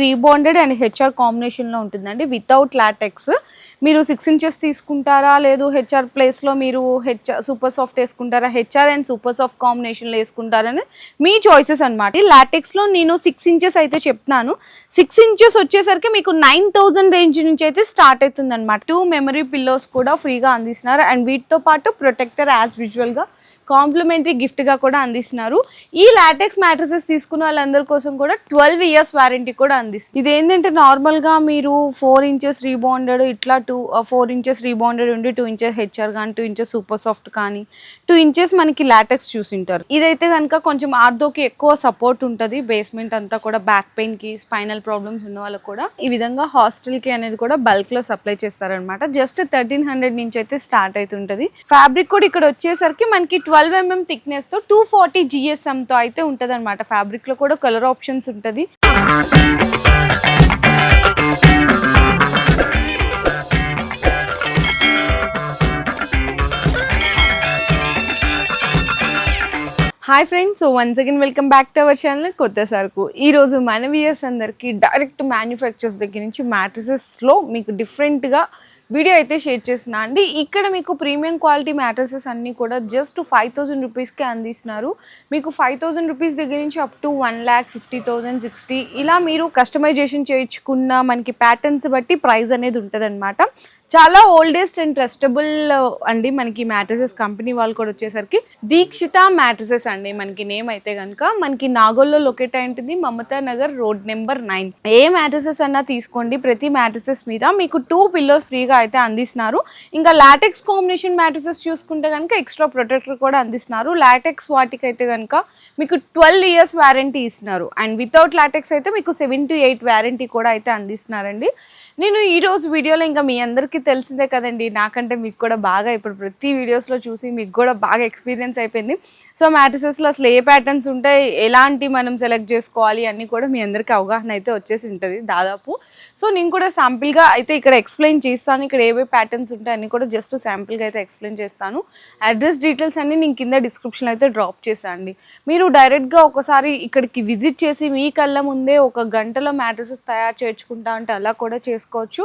Rebonded and HR కాంబినేషన్లో ఉంటుందండి. Without latex. మీరు సిక్స్ ఇంచెస్ తీసుకుంటారా? లేదు హెచ్ఆర్ ప్లేస్లో మీరు హెచ్ఆర్ సూపర్ సాఫ్ట్ వేసుకుంటారా? హెచ్ఆర్ అండ్ సూపర్ సాఫ్ట్ కాంబినేషన్లో వేసుకుంటారని మీ చాయిసెస్ అనమాట లాటెక్స్లో నేను సిక్స్ ఇంచెస్ అయితే చెప్తున్నాను. సిక్స్ ఇంచెస్ వచ్చేసరికి మీకు నైన్ థౌజండ్ రేంజ్ నుంచి అయితే స్టార్ట్ అవుతుంది అనమాట టూ మెమరీ పిల్లోస్ కూడా ఫ్రీగా అందిస్తున్నారు. అండ్ వీటితో పాటు ప్రొటెక్టర్ యాజ్ విజువల్గా కాంప్లిమెంటరీ గిఫ్ట్గా కూడా అందిస్తున్నారు. ఈ లాటెక్స్ మ్యాట్రసెస్ తీసుకున్న వాళ్ళందరి కోసం కూడా ట్వెల్వ్ ఇయర్స్ వారంటీ కూడా అందిస్తుంది. ఇది ఏంటంటే నార్మల్గా మీరు ఫోర్ ఇంచెస్ రీబాండెడ్ ఇట్లా టూ ఫోర్ ఇంచెస్ రీబాండెడ్ ఉండి టూ ఇంచెస్ హెచ్ఆర్ కానీ టూ ఇంచెస్ సూపర్ సాఫ్ట్ కానీ టూ ఇంచెస్ మనకి లాటెక్స్ చూసింటారు. ఇదైతే కనుక కొంచెం ఆర్థోకి ఎక్కువ సపోర్ట్ ఉంటుంది. బేస్మెంట్ అంతా కూడా బ్యాక్ పెయిన్కి స్పైనల్ ప్రాబ్లమ్స్ ఉన్న వాళ్ళకి కూడా ఈ విధంగా హాస్టల్కి అనేది కూడా బల్క్లో సప్లై చేస్తారనమాట జస్ట్ థర్టీన్ హండ్రెడ్ నుంచి అయితే స్టార్ట్ అవుతుంటుంది. ఫ్యాబ్రిక్ కూడా ఇక్కడ వచ్చేసరికి మనకి ట్వెల్వ్ ఎంఎం థిక్నెస్తో టూ ఫార్టీ జిఎస్ఎం తో అయితే ఉంటది అనమాట ఫ్యాబ్రిక్లో కూడా కలర్ ఆప్షన్స్ ఉంటది. Hi friends so once again welcome back to our channel కొత్త సరుకు ఈరోజు రోజు మన డైరెక్ట్ మ్యానుఫ్యాక్చర్స్ దగ్గర నుంచి మ్యాట్రసెస్లో మీకు డిఫరెంట్గా వీడియో అయితే షేర్ చేసిన అండి ఇక్కడ మీకు ప్రీమియం క్వాలిటీ మ్యాట్రసెస్ అన్నీ కూడా జస్ట్ ఫైవ్ థౌసండ్ రూపీస్కే అందిస్తున్నారు. మీకు ఫైవ్ థౌజండ్ రూపీస్ దగ్గర నుంచి up to one lakh fifty thousand sixty ఇలా మీరు కస్టమైజేషన్ చేయించుకున్న మనకి ప్యాటర్న్స్ బట్టి ప్రైస్ అనేది ఉంటుంది చాలా ఓల్డెస్ట్ అండ్ ట్రస్టబుల్ అండి మనకి మ్యాట్రసెస్ కంపెనీ వాళ్ళు కూడా వచ్చేసరికి. దీక్షిత మ్యాట్రసెస్ అండి మనకి నేమ్ అయితే కనుక మనకి నాగోల్లో లొకేట్ అయి ఉంటుంది. Mamata Nagar road number nine. ఏ మ్యాట్రసెస్ అన్నా తీసుకోండి. ప్రతి మ్యాట్రసెస్ మీద మీకు టూ పిల్లోస్ ఫ్రీగా అయితే అందిస్తున్నారు. ఇంకా లాటెక్స్ కాంబినేషన్ మ్యాట్రసెస్ చూసుకుంటే కనుక ఎక్స్ట్రా ప్రొటెక్టర్ కూడా అందిస్తున్నారు. లాటెక్స్ వాటికి అయితే కనుక మీకు ట్వెల్వ్ ఇయర్స్ వారంటీ ఇస్తున్నారు. అండ్ వితౌట్ లాటెక్స్ అయితే మీకు సెవెన్ టు ఎయిట్ వ్యారంటీ కూడా అయితే అందిస్తున్నారండి. నేను ఈరోజు వీడియోలో ఇంకా మీ అందరికీ తెలిసిందే కదండి. నాకంటే మీకు కూడా బాగా ఇప్పుడు ప్రతి వీడియోస్లో చూసి మీకు కూడా బాగా ఎక్స్పీరియన్స్ అయిపోయింది. సో మ్యాట్రిసెస్లో అసలు ఏ ప్యాటర్న్స్ ఉంటాయి? ఎలాంటి మనం సెలెక్ట్ చేసుకోవాలి? అన్నీ కూడా మీ అందరికీ అవగాహన అయితే వచ్చేసి ఉంటుంది దాదాపు. సో నేను కూడా శాంపిల్గా అయితే ఇక్కడ ఎక్స్ప్లెయిన్ చేస్తాను. ఇక్కడ ఏవే ప్యాటర్న్స్ ఉంటాయి అన్నీ కూడా జస్ట్ శాంపిల్గా అయితే ఎక్స్ప్లెయిన్ చేస్తాను. అడ్రస్ డీటెయిల్స్ అన్ని నేను కింద డిస్క్రిప్షన్ అయితే డ్రాప్ చేశాను అండి. మీరు డైరెక్ట్గా ఒకసారి ఇక్కడికి విజిట్ చేసి మీ కళ్ళ ముందే ఒక గంటలో మ్యాట్రిసెస్ తయారు చేర్చుకుంటా అంటే అలా కూడా చేసుకోవచ్చు.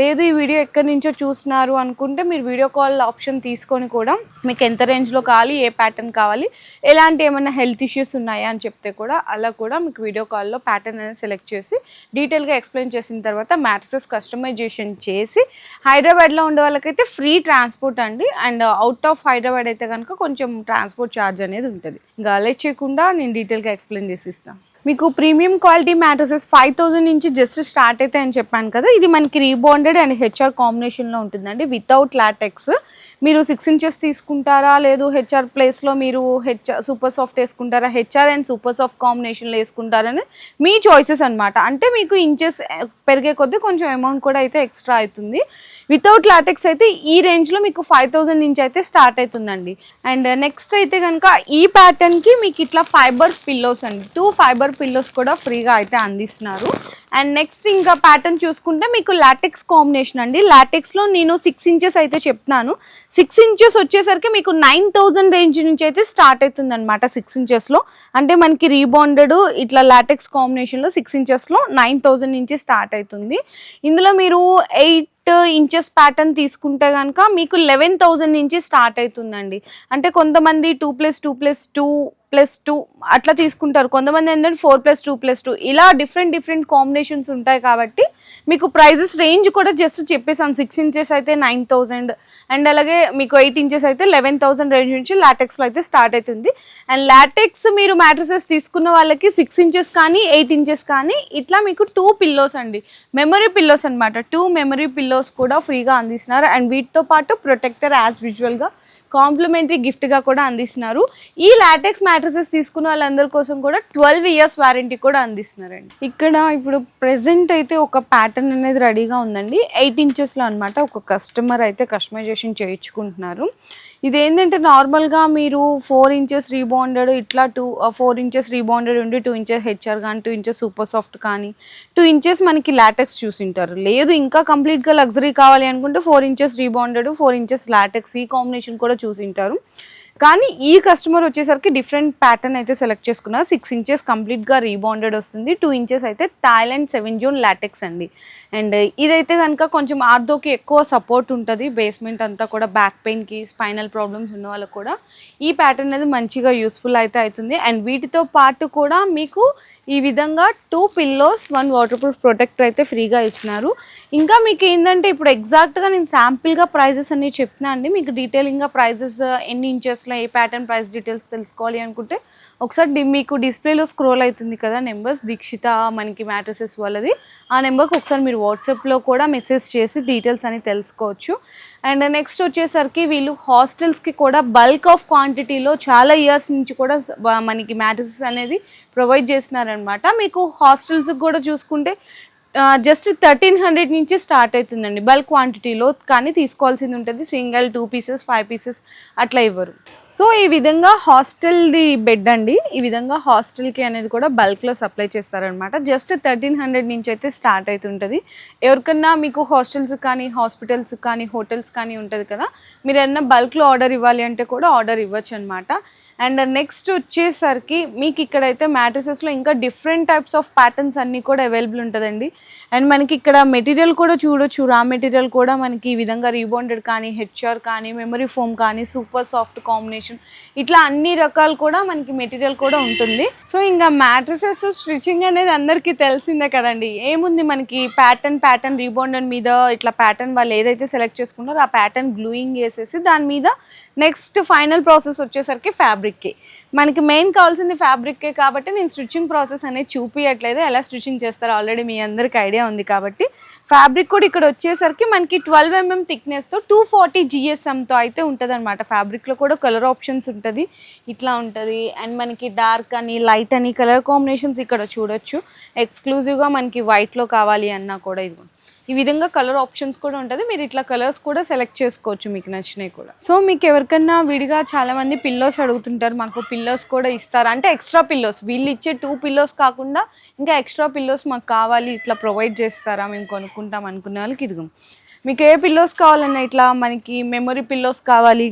లేదు ఈ వీడియో ఎక్కడి నుంచి చూస్తున్నారు అనుకుంటే మీరు వీడియో కాల్ ఆప్షన్ తీసుకొని కూడా మీకు ఎంత రేంజ్లో కావాలి ఏ ప్యాటర్న్ కావాలి ఎలాంటి ఏమైనా హెల్త్ ఇష్యూస్ ఉన్నాయా అని చెప్తే కూడా అలా కూడా మీకు వీడియో కాల్లో ప్యాటర్న్ అనేది సెలెక్ట్ చేసి డీటెయిల్గా ఎక్స్ప్లెయిన్ చేసిన తర్వాత మ్యాట్రసెస్ కస్టమైజేషన్ చేసి హైదరాబాద్లో ఉండే వాళ్ళకైతే ఫ్రీ ట్రాన్స్పోర్ట్ అండి. అండ్ అవుట్ ఆఫ్ హైదరాబాద్ అయితే కనుక కొంచెం ట్రాన్స్పోర్ట్ ఛార్జ్ అనేది ఉంటుంది. ఇంకా అలెట్ చేయకుండా నేను డీటెయిల్గా ఎక్స్ప్లెయిన్ చేసి ఇస్తాను. మీకు premium quality mattresses five thousand నుంచి జస్ట్ స్టార్ట్ అయితే అని చెప్పాను కదా ఇది మనకి రీబాండెడ్ అండ్ హెచ్ఆర్ కాంబినేషన్లో ఉంటుందండి. వితౌట్ లాటెక్స్ మీరు సిక్స్ ఇంచెస్ తీసుకుంటారా? లేదు హెచ్ఆర్ ప్లేస్లో మీరు హెచ్ఆర్ సూపర్ సాఫ్ట్ వేసుకుంటారా? హెచ్ఆర్ అండ్ సూపర్ సాఫ్ట్ కాంబినేషన్లో వేసుకుంటారని మీ చాయిసెస్ అనమాట అంటే మీకు ఇంచెస్ పెరిగే కొద్దీ కొంచెం అమౌంట్ కూడా అయితే ఎక్స్ట్రా అవుతుంది. వితౌట్ లాటెక్స్ అయితే ఈ రేంజ్లో మీకు ఫైవ్ థౌజండ్ నుంచి అయితే స్టార్ట్ అవుతుందండి. అండ్ నెక్స్ట్ అయితే కనుక ఈ ప్యాటర్న్కి మీకు ఇట్లా ఫైబర్ పిల్లోస్ అండి. టూ ఫైబర్ పిల్లోస్ కూడా ఫ్రీగా అయితే అందిస్తున్నారు. అండ్ నెక్స్ట్ ఇంకా ప్యాటర్న్ చూసుకుంటే మీకు లాటెక్స్ కాంబినేషన్ అండి. లాటెక్స్లో నేను సిక్స్ ఇంచెస్ అయితే చెప్తున్నాను. సిక్స్ ఇంచెస్ వచ్చేసరికి మీకు నైన్ థౌజండ్ రేంజ్ నుంచి అయితే స్టార్ట్ అవుతుంది అనమాట సిక్స్ ఇంచెస్లో అంటే మనకి రీబాండెడ్ ఇట్లా లాటెక్స్ కాంబినేషన్లో సిక్స్ ఇంచెస్లో నైన్ థౌజండ్ నుంచి స్టార్ట్ అవుతుంది. ఇందులో మీరు ఎయిట్ ఇంచెస్ ప్యాటర్న్ తీసుకుంటే కనుక మీకు లెవెన్ థౌజండ్ నుంచి స్టార్ట్ అవుతుందండి. అంటే కొంతమంది two plus two plus two plus two అట్లా తీసుకుంటారు. కొంతమంది ఏంటంటే four plus two plus two ఇలా డిఫరెంట్ డిఫరెంట్ కాంబినేషన్స్ ఉంటాయి కాబట్టి మీకు ప్రైజెస్ రేంజ్ కూడా జస్ట్ చెప్పేసాను సిక్స్ ఇంచెస్ అయితే నైన్ థౌజండ్ అండ్ అలాగే మీకు ఎయిట్ ఇంచెస్ అయితే లెవెన్ థౌసండ్ రేంజ్ నుంచి లాటెక్స్లో అయితే స్టార్ట్ అవుతుంది. అండ్ లాటెక్స్ మీరు మ్యాట్రసెస్ తీసుకున్న వాళ్ళకి సిక్స్ ఇంచెస్ కానీ ఎయిట్ ఇంచెస్ కానీ ఇట్లా మీకు టూ పిల్లోస్ అండి. మెమరీ పిల్లోస్ అనమాట టూ మెమరీ పిల్లోస్ కూడా ఫ్రీగా అందిస్తున్నారు. అండ్ వీటితో పాటు ప్రొటెక్టర్ యాజ్ విజువల్గా కాంప్లిమెంటరీ గిఫ్ట్గా కూడా అందిస్తున్నారు. ఈ లాటెక్స్ మ్యాట్రసెస్ తీసుకున్న వాళ్ళందరి కోసం కూడా ట్వెల్వ్ ఇయర్స్ వారంటీ కూడా అందిస్తున్నారండి. ఇక్కడ ఇప్పుడు ప్రెసెంట్ అయితే ఒక ప్యాటర్న్ అనేది రెడీగా ఉందండి. ఎయిట్ ఇంచెస్లో అనమాట ఒక కస్టమర్ అయితే కస్టమైజేషన్ చేయించుకుంటున్నారు. ఇది ఏంటంటే నార్మల్గా మీరు ఫోర్ ఇంచెస్ రీబాండెడ్ ఇట్లా టూ ఫోర్ ఇంచెస్ రీబాండెడ్ ఉండి టూ ఇంచెస్ హెచ్ఆర్ కానీ టూ ఇంచెస్ సూపర్ సాఫ్ట్ కానీ టూ ఇంచెస్ మనకి లాటెక్స్ చూసింటారు. లేదు ఇంకా కంప్లీట్గా లగ్జరీ కావాలి అనుకుంటే four inches rebonded four inches latex ఈ కాంబినేషన్ కూడా చూసింటారు. కానీ ఈ కస్టమర్ వచ్చేసరికి డిఫరెంట్ ప్యాటర్న్ అయితే సెలెక్ట్ చేసుకున్నారు. సిక్స్ ఇంచెస్ కంప్లీట్గా రీబాండెడ్ వస్తుంది. టూ ఇంచెస్ అయితే థాయిలాండ్ సెవెన్ జోన్ లాటెక్స్ అండి. అండ్ ఇదైతే కనుక కొంచెం ఆర్థోకి ఎక్కువ సపోర్ట్ ఉంటుంది. బేస్మెంట్ అంతా కూడా బ్యాక్ పెయిన్కి స్పైనల్ ప్రాబ్లమ్స్ ఉన్న వాళ్ళకి కూడా ఈ ప్యాటర్న్ అనేది మంచిగా యూస్ఫుల్ అయితే అవుతుంది. అండ్ వీటితో పాటు కూడా మీకు ఈ విధంగా two pillows one waterproof protector అయితే ఫ్రీగా ఇస్తున్నారు. ఇంకా మీకు ఏంటంటే ఇప్పుడు ఎగ్జాక్ట్గా నేను శాంపిల్గా ప్రైజెస్ అనేవి చెప్తున్నా అండి. మీకు డీటెయిలింగ్గా ప్రైజెస్ ఎన్ని ఇంచెస్లో ఏ ప్యాటర్న్ ప్రైస్ డీటెయిల్స్ తెలుసుకోవాలి అనుకుంటే ఒకసారి మీకు డిస్ప్లేలో స్క్రోల్ అవుతుంది కదా నెంబర్స్ దీక్షిత మనకి మ్యాట్రసెస్ వాళ్ళది. ఆ నెంబర్కి ఒకసారి మీరు వాట్సాప్లో కూడా మెసేజ్ చేసి డీటెయిల్స్ అని తెలుసుకోవచ్చు. అండ్ నెక్స్ట్ వచ్చేసరికి వీళ్ళు హాస్టల్స్కి కూడా బల్క్ ఆఫ్ క్వాంటిటీలో చాలా ఇయర్స్ నుంచి కూడా మనకి మ్యాట్రసెస్ అనేది ప్రొవైడ్ చేస్తున్నారనమాట మీకు హాస్టల్స్కి కూడా చూసుకుంటే జస్ట్ థర్టీన్ హండ్రెడ్ నుంచి స్టార్ట్ అవుతుందండి. బల్క్ క్వాంటిటీలో కానీ తీసుకోవాల్సింది ఉంటుంది. Single two pieces five pieces అట్లా ఇవ్వరు. సో ఈ విధంగా హాస్టల్ది బెడ్ అండి. ఈ విధంగా హాస్టల్కి అనేది కూడా బల్క్లో సప్లై చేస్తారనమాట జస్ట్ థర్టీన్ హండ్రెడ్ నుంచి అయితే స్టార్ట్ అవుతుంటుంది. ఎవరికన్నా మీకు హాస్టల్స్ కానీ హాస్పిటల్స్ కానీ హోటల్స్ కానీ ఉంటుంది కదా మీరు ఏదైనా బల్క్లో ఆర్డర్ ఇవ్వాలి అంటే కూడా ఆర్డర్ ఇవ్వచ్చు అనమాట అండ్ నెక్స్ట్ వచ్చేసరికి మీకు ఇక్కడైతే మ్యాట్రసెస్లో ఇంకా డిఫరెంట్ టైప్స్ ఆఫ్ ప్యాటర్న్స్ అన్నీ కూడా అవైలబుల్ ఉంటుందండి. అండ్ మనకి ఇక్కడ మెటీరియల్ కూడా చూడొచ్చు. రా మెటీరియల్ కూడా మనకి ఈ విధంగా రీబాండెడ్ కానీ హెచ్ఆర్ కానీ మెమరీ ఫోమ్ కానీ సూపర్ సాఫ్ట్ కాంబినేషన్ ఇట్లా అన్ని రకాలు కూడా మనకి మెటీరియల్ కూడా ఉంటుంది. సో ఇంకా మ్యాట్రసెస్ స్టిచ్చింగ్ అనేది అందరికీ తెలిసిందే కదండి. ఏముంది మనకి ప్యాటర్న్ ప్యాటర్న్ రీబాండెడ్ మీద ఇట్లా ప్యాటర్న్ వాళ్ళు ఏదైతే సెలెక్ట్ చేసుకున్నారో ఆ ప్యాటర్న్ గ్లూయింగ్ వేసేసి దాని మీద నెక్స్ట్ ఫైనల్ ప్రాసెస్ వచ్చేసరికి ఫ్యాబ్రిక్కి మనకి మెయిన్ కావాల్సింది ఫ్యాబ్రిక్కే కాబట్టి నేను స్టిచ్చింగ్ ప్రాసెస్ అనేది చూపించట్లేదు ఎలా స్టిచ్చింగ్ చేస్తారో ఆల్రెడీ మీ అందరికి ఐడియా ఉంది కాబట్టి ఫ్యాబ్రిక్ కూడా ఇక్కడ వచ్చేసరికి మనకి ట్వెల్వ్ ఎంఎం థిక్నెస్తో టూ ఫార్టీ జిఎస్ఎంతో అయితే ఉంటుంది అనమాట ఫ్యాబ్రిక్లో కూడా కలర్ ఆప్షన్స్ ఉంటుంది. ఇట్లా ఉంటుంది. అండ్ మనకి డార్క్ అని లైట్ అని కలర్ కాంబినేషన్స్ ఇక్కడ చూడొచ్చు. ఎక్స్క్లూజివ్గా మనకి వైట్లో కావాలి అన్నా కూడా ఇది ఈ విధంగా కలర్ ఆప్షన్స్ కూడా ఉంటుంది. మీరు ఇట్లా కలర్స్ కూడా సెలెక్ట్ చేసుకోవచ్చు మీకు నచ్చినాయి కూడా. సో మీకు ఎవరికన్నా విడిగా చాలామంది పిల్లోస్ అడుగుతుంటారు. మాకు పిల్లోస్ కూడా ఇస్తారు? అంటే ఎక్స్ట్రా పిల్లోస్ వీళ్ళు ఇచ్చే టూ పిల్లోస్ కాకుండా ఇంకా ఎక్స్ట్రా పిల్లోస్ మాకు కావాలి ఇట్లా ప్రొవైడ్ చేస్తారా? మేము కొనుక్కుంటాం అనుకునే వాళ్ళకి ఇదిగం. మీకు ఏ పిల్లోస్ కావాలన్నా ఇట్లా మనకి మెమొరీ పిల్లోస్ కావాలి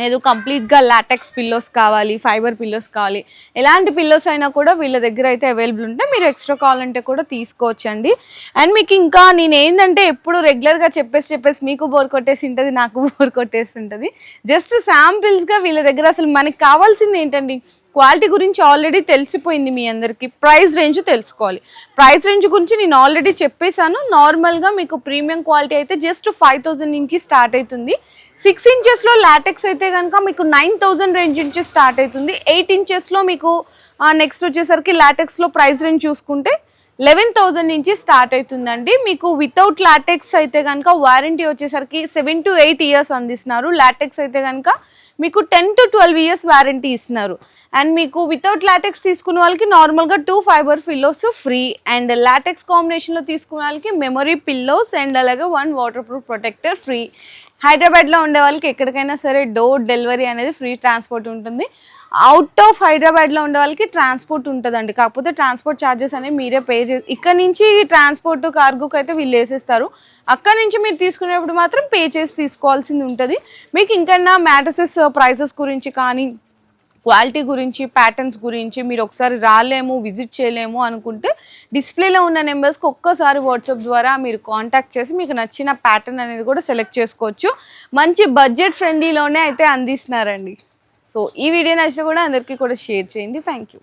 లేదు కంప్లీట్గా లాటెక్స్ పిల్లోస్ కావాలి ఫైబర్ పిల్లోస్ కావాలి. ఎలాంటి పిల్లోస్ అయినా కూడా వీళ్ళ దగ్గర అయితే అవైలబుల్ ఉంటాయి మీరు ఎక్స్ట్రా కావాలంటే కూడా తీసుకోవచ్చండి. అండ్ మీకు ఇంకా నేను ఏంటంటే ఎప్పుడు రెగ్యులర్గా చెప్పేసి చెప్పేసి మీకు బోర్ కొట్టేసి ఉంటుంది నాకు బోర్ కొట్టేసి ఉంటుంది. జస్ట్ శాంపిల్స్గా వీళ్ళ దగ్గర అసలు మనకి కావాల్సింది ఏంటండి? క్వాలిటీ గురించి ఆల్రెడీ తెలిసిపోయింది మీ అందరికీ. ప్రైస్ రేంజ్ తెలుసుకోవాలి. ప్రైస్ రేంజ్ గురించి నేను ఆల్రెడీ చెప్పేశాను. నార్మల్గా మీకు ప్రీమియం క్వాలిటీ అయితే జస్ట్ ఫైవ్ థౌజండ్ నుంచి స్టార్ట్ అవుతుంది. సిక్స్ ఇంచెస్లో లాటెక్స్ అయితే కనుక మీకు నైన్ థౌజండ్ రేంజ్ నుంచి స్టార్ట్ అవుతుంది. ఎయిట్ ఇంచెస్లో మీకు నెక్స్ట్ వచ్చేసరికి లాటెక్స్లో ప్రైస్ రేంజ్ చూసుకుంటే లెవెన్ థౌజండ్ నుంచి స్టార్ట్ అవుతుందండి. మీకు వితౌట్ లాటెక్స్ అయితే కనుక వారంటీ వచ్చేసరికి సెవెన్ టు ఎయిట్ ఇయర్స్ అందిస్తున్నారు. లాటెక్స్ అయితే కనుక మీకు ten to twelve years warranty ఇస్తున్నారు. అండ్ మీకు వితౌట్ లాటెక్స్ తీసుకున్న వాళ్ళకి నార్మల్గా two fibre pillows free and latex కాంబినేషన్లో తీసుకున్న వాళ్ళకి మెమరీ పిల్లోస్ అండ్ అలాగే one waterproof protector free హైదరాబాద్లో ఉండే వాళ్ళకి ఎక్కడికైనా సరే డోర్ డెలివరీ అనేది ఫ్రీ ట్రాన్స్పోర్ట్ ఉంటుంది. అవుట్ ఆఫ్ హైదరాబాద్లో ఉండే వాళ్ళకి ట్రాన్స్పోర్ట్ ఉంటుందండి. కాకపోతే ట్రాన్స్పోర్ట్ ఛార్జెస్ అనేవి మీరే పే చేసి ఇక్కడ నుంచి ట్రాన్స్పోర్ట్ కార్గోకి అయితే వీళ్ళు వేసేస్తారు. అక్కడ నుంచి మీరు తీసుకునేప్పుడు మాత్రం పే చేసి తీసుకోవాల్సింది ఉంటుంది. మీకు ఇంకన్నా మ్యాట్రసెస్ uh, ప్రైసెస్ గురించి కానీ క్వాలిటీ గురించి ప్యాటర్న్స్ గురించి మీరు ఒకసారి రాలేము విజిట్ చేయలేము అనుకుంటే డిస్ప్లేలో ఉన్న నెంబర్స్కి ఒక్కసారి వాట్సాప్ ద్వారా మీరు కాంటాక్ట్ చేసి మీకు నచ్చిన ప్యాటర్న్ అనేది కూడా సెలెక్ట్ చేసుకోవచ్చు. మంచి బడ్జెట్ ఫ్రెండ్లీలోనే అయితే అందిస్తున్నారండి. సో ఈ వీడియో నచ్చితే కూడా అందరికీ కూడా షేర్ చేయండి. Thank you